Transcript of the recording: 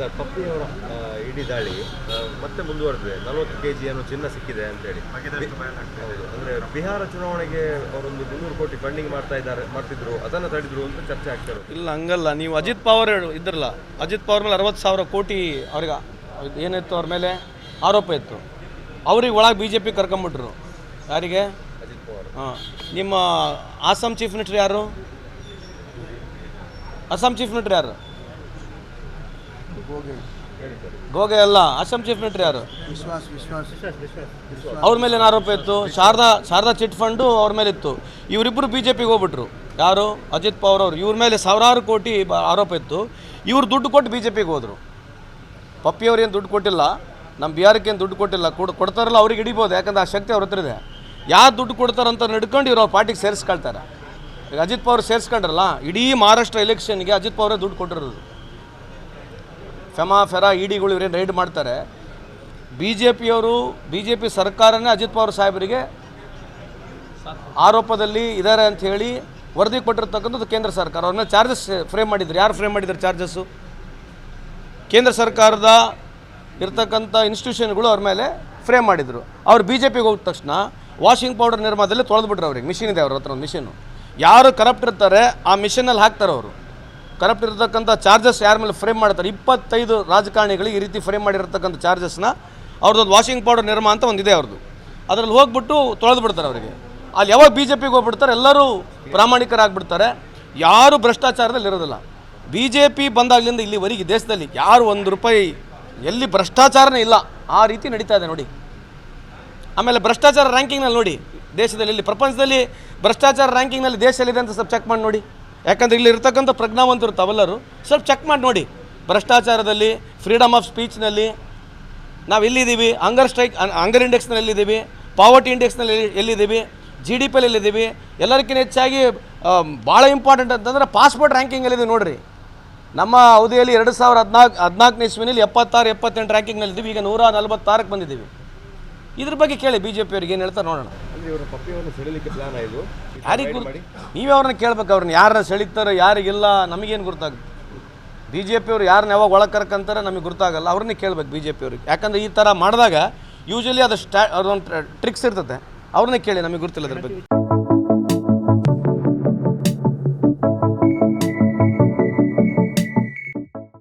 Sir ಪಪ್ಪಿ ಅವರ ಇಡೀ ದಾಳಿ ಮತ್ತೆ ಮುಂದುವರೆದಿದೆ. ನಲವತ್ತು ಕೆ ಜಿ ಏನೋ ಚಿನ್ನ ಸಿಕ್ಕಿದೆ ಅಂತೇಳಿ ಹೌದು. ಅಂದರೆ ಬಿಹಾರ ಚುನಾವಣೆಗೆ ಅವರೊಂದು ಮುನ್ನೂರು ಕೋಟಿ ಫಂಡಿಂಗ್ ಮಾಡ್ತಾ ಇದ್ದಾರೆ ಮಾಡ್ತಿದ್ರು ಅದನ್ನು ತಡೆದ್ರು ಅಂತ ಚರ್ಚೆ ಆಗ್ತಾ ಇರೋದು. ಇಲ್ಲ ಹಂಗಲ್ಲ. ನೀವು ಅಜಿತ್ ಪವರ್ ಇದ್ರಲ್ಲ. ಅಜಿತ್ ಪವರ್ ಮೇಲೆ ಅರವತ್ತು ಸಾವಿರ ಕೋಟಿ ಅವ್ರಿಗೆ ಏನಿತ್ತು ಅವ್ರ ಮೇಲೆ? ಆರೋಪ ಇತ್ತು. ಅವ್ರಿಗೆ ಒಳಗೆ ಬಿ ಜೆ ಪಿ ಕರ್ಕೊಂಬಿಟ್ರು. ಯಾರಿಗೆ? ಅಜಿತ್ ಪವಾರ್. ಹಾಂ. ನಿಮ್ಮ ಆಸಾಮ್ ಚೀಫ್ ಮಿನಿಸ್ಟರ್ ಯಾರು? ಅಸ್ಸಾಂ ಚೀಫ್ ಮಿನಿಸ್ಟರ್ ಯಾರು? ಗೋಗೆ. ಅಲ್ಲ ಅಸ್ಸಾಂ ಚೀಫ್ ಮಿನಿಸ್ಟರ್ ಯಾರು? ವಿಶ್ವಾಸ್ ವಿಶ್ವಾಸ್. ಅವ್ರ ಮೇಲೆ ಏನು ಆರೋಪ ಇತ್ತು? ಶಾರದಾ ಶಾರದಾ ಚಿಟ್ ಫಂಡು ಅವ್ರ ಮೇಲೆ ಇತ್ತು. ಇವರಿಬ್ಬರು ಬಿ ಜೆ ಪಿಗೆ ಹೋಗ್ಬಿಟ್ರು. ಯಾರು? ಅಜಿತ್ ಪವಾರ್ ಅವರು. ಇವ್ರ ಮೇಲೆ ಸಾವಿರಾರು ಕೋಟಿ ಬ- ಆರೋಪ ಇತ್ತು. ಇವ್ರು ದುಡ್ಡು ಕೊಟ್ಟು ಬಿ ಜೆ ಪಿಗೆ ಹೋದರು. ಪಪ್ಪಿಯವ್ರು ಏನು ದುಡ್ಡು ಕೊಟ್ಟಿಲ್ಲ ನಮ್ಮ ಬಿಹಾರಕ್ಕೆ ಏನು ದುಡ್ಡು ಕೊಟ್ಟಿಲ್ಲ ಕೊಡ್ ಕೊಡ್ತಾರಲ್ಲ ಅವ್ರಿಗೆ ಹಿಡಿಬೋದು. ಯಾಕಂದ್ರೆ ಆ ಶಕ್ತಿ ಅವ್ರ ಹತ್ರ ಇದೆ. ಯಾರು ದುಡ್ಡು ಕೊಡ್ತಾರಂತ ನಡ್ಕೊಂಡು ಇವ್ರು ಅವ್ರ ಪಾರ್ಟಿಗೆ ಸೇರಿಸ್ಕೊಳ್ತಾರೆ. ಈಗ ಅಜಿತ್ ಪವಾರ್ ಸೇರಿಸ್ಕೊಂಡ್ರಲ್ಲ ಇಡೀ ಮಹಾರಾಷ್ಟ್ರ ಎಲೆಕ್ಷನ್ಗೆ ಅಜಿತ್ ಪವಾರೇ ದುಡ್ಡು ಕೊಟ್ಟಿರೋದು. ಫೆಮಾ ಫೆರಾ ಇಡಿಗಳು ಇವರೇನು ರೈಡ್ ಮಾಡ್ತಾರೆ. ಬಿ ಜೆ ಪಿಯವರು ಬಿ ಜೆ ಪಿ ಸರ್ಕಾರನೇ ಅಜಿತ್ ಪವಾರ್ ಸಾಹೇಬರಿಗೆ ಆರೋಪದಲ್ಲಿ ಇದ್ದಾರೆ ಅಂತ ಹೇಳಿ ವರದಿ ಕೊಟ್ಟಿರ್ತಕ್ಕಂಥದ್ದು ಕೇಂದ್ರ ಸರ್ಕಾರ. ಅವ್ರನ್ನ ಚಾರ್ಜಸ್ ಫ್ರೇಮ್ ಮಾಡಿದ್ರು. ಯಾರು ಫ್ರೇಮ್ ಮಾಡಿದ್ದಾರೆ ಚಾರ್ಜಸ್ಸು ಕೇಂದ್ರ ಸರ್ಕಾರದ ಇರ್ತಕ್ಕಂಥ ಇನ್ಸ್ಟಿಟ್ಯೂಷನ್ಗಳು ಅವ್ರ ಮೇಲೆ ಫ್ರೇಮ್ ಮಾಡಿದರು. ಅವ್ರು ಬಿ ಜೆ ಪಿಗೆ ಹೋದ ತಕ್ಷಣ ವಾಷಿಂಗ್ ಪೌಡರ್ ನಿರ್ಮಾಣದಲ್ಲಿ ತೊಳೆದ್ಬಿಟ್ರು ಅವ್ರಿಗೆ. ಮಿಷಿನ್ ಇದೆ ಅವ್ರ ಹತ್ರ ಒಂದು ಮಿಷಿನು. ಯಾರು ಕರಪ್ಟ್ ಇರ್ತಾರೆ, ಆ ಮಿಷಿನಲ್ಲಿ ಹಾಕ್ತಾರೆ ಅವರು. ಕರಪ್ಟ್ ಇರತಕ್ಕಂಥ ಚಾರ್ಜಸ್ ಯಾರ ಮೇಲೆ ಫ್ರೇಮ್ ಮಾಡ್ತಾರೆ? ಇಪ್ಪತ್ತೈದು ರಾಜಕಾರಣಿಗಳಿಗೆ ಈ ರೀತಿ ಫ್ರೇಮ್ ಮಾಡಿರ್ತಕ್ಕಂಥ ಚಾರ್ಜಸ್ನ ಅವ್ರದ್ದು ವಾಷಿಂಗ್ ಪೌಡರ್ ನಿರ್ಮ ಅಂತ ಒಂದಿದೆ ಅವ್ರದ್ದು. ಅದರಲ್ಲಿ ಹೋಗ್ಬಿಟ್ಟು ತೊಳೆದು ಬಿಡ್ತಾರೆ ಅವರಿಗೆ. ಅಲ್ಲಿ ಯಾವಾಗ ಬಿ ಜೆ ಪಿಗೆ ಹೋಗ್ಬಿಡ್ತಾರೆ, ಎಲ್ಲರೂ ಪ್ರಾಮಾಣಿಕರಾಗ್ಬಿಡ್ತಾರೆ. ಯಾರು ಭ್ರಷ್ಟಾಚಾರದಲ್ಲಿ ಇರೋದಿಲ್ಲ. ಬಿ ಜೆ ಪಿ ಬಂದಾಗಲಿಂದ ಇಲ್ಲಿವರೆಗೆ ದೇಶದಲ್ಲಿ ಯಾರು ಒಂದು ರೂಪಾಯಿ ಎಲ್ಲಿ ಭ್ರಷ್ಟಾಚಾರನೇ ಇಲ್ಲ. ಆ ರೀತಿ ನಡೀತಾ ಇದೆ ನೋಡಿ. ಆಮೇಲೆ ಭ್ರಷ್ಟಾಚಾರ ರ್ಯಾಂಕಿಂಗ್ನಲ್ಲಿ ನೋಡಿ. ದೇಶದಲ್ಲಿ, ಇಲ್ಲಿ ಪ್ರಪಂಚದಲ್ಲಿ ಭ್ರಷ್ಟಾಚಾರ ರ್ಯಾಂಕಿಂಗ್ನಲ್ಲಿ ದೇಶದಲ್ಲಿದೆ ಅಂತ ಸ್ವಲ್ಪ ಚೆಕ್ ಮಾಡಿ ನೋಡಿ. ಯಾಕಂದ್ರೆ ಇಲ್ಲಿ ಇರ್ತಕ್ಕಂಥ ಪ್ರಜ್ಞಾವಂತರು ತಾವೆಲ್ಲರೂ. ಸ್ವಲ್ಪ ಚೆಕ್ ಮಾಡಿ ನೋಡಿ. ಭ್ರಷ್ಟಾಚಾರದಲ್ಲಿ ಫ್ರೀಡಮ್ ಆಫ್ ಸ್ಪೀಚ್ನಲ್ಲಿ ನಾವು ಎಲ್ಲಿದ್ದೀವಿ? ಹಂಗರ್ ಸ್ಟ್ರೈಕ್ ಹಂಗರ್ ಇಂಡೆಕ್ಸ್ನಲ್ಲಿ ಎಲ್ಲಿದ್ದೀವಿ? ಪಾವರ್ಟಿ ಇಂಡೆಕ್ಸ್ನಲ್ಲಿ ಎಲ್ಲಿ- ಎಲ್ಲಿದ್ದೀವಿ? ಜಿ ಡಿ ಪಿಯಲ್ಲಿ ಎಲ್ಲಿದ್ದೀವಿ? ಎಲ್ಲರಿಗಿಂತ ಹೆಚ್ಚಾಗಿ ಭಾಳ ಇಂಪಾರ್ಟೆಂಟ್ ಅಂತಂದರೆ ಪಾಸ್ಪೋರ್ಟ್ ರ್ಯಾಂಕಿಂಗಲ್ಲಿದೆ ನೋಡಿರಿ. ನಮ್ಮ ಅವಧಿಯಲ್ಲಿ ಎರಡು ಸಾವಿರ ಹದಿನಾಲ್ಕು, ಹದಿನಾಲ್ಕನೇ ಇಸ್ವಿನಲ್ಲಿ ಎಪ್ಪತ್ತಾರು, ಎಪ್ಪತ್ತೆಂಟು ರ್ಯಾಂಕಿಂಗ್ನಲ್ಲಿದ್ದೀವಿ ಈಗ ನೂರ ನಲ್ವತ್ತಾರಕ್ಕೆ ಬಂದಿದ್ದೀವಿ. ಇದ್ರ ಬಗ್ಗೆ ಕೇಳಿ ಬಿ ಜೆ ಪಿಯವ್ರಿಗೆ ಏನು ಹೇಳ್ತಾರೆ ನೋಡೋಣ. ಇವರ ಪಪ್ಪಿಯನ್ನು ಸೆಳಿಲಿಕ್ಕೆ ಪ್ಲಾನ್ ಆಯಿತು ಯಾರಿಗೆ ಗುರು ನೀವೇ ಅವ್ರನ್ನ ಕೇಳ್ಬೇಕು ಅವ್ರನ್ನ ಯಾರನ್ನ ಸೆಳಿತಾರೆ ಯಾರಿಗಿಲ್ಲ ನಮಗೇನು ಗುರ್ತಾಗುತ್ತೆ? ಬಿ ಜೆ ಪಿಯವ್ರು ಯಾರನ್ನ ಯಾವಾಗ ಒಳಗೆ ಕರ್ಕಂತಾರೆ ನಮಗೆ ಗೊತ್ತಾಗಲ್ಲ ಅವ್ರನ್ನೇ ಕೇಳ್ಬೇಕು ಬಿ ಜೆ ಪಿಯವ್ರಿಗೆ ಯಾಕಂದ್ರೆ ಈ ಥರ ಮಾಡಿದಾಗ ಯೂಶಲಿ ಅದು ಸ್ಟಾ ಅದೊಂದು ಟ್ರಿಕ್ಸ್ ಇರ್ತದೆ ಅವ್ರನ್ನೇ ಕೇಳಿ ನಮಗೆ ಗೊತ್ತಿಲ್ಲ ಅದ್ರ ಬಗ್ಗೆ.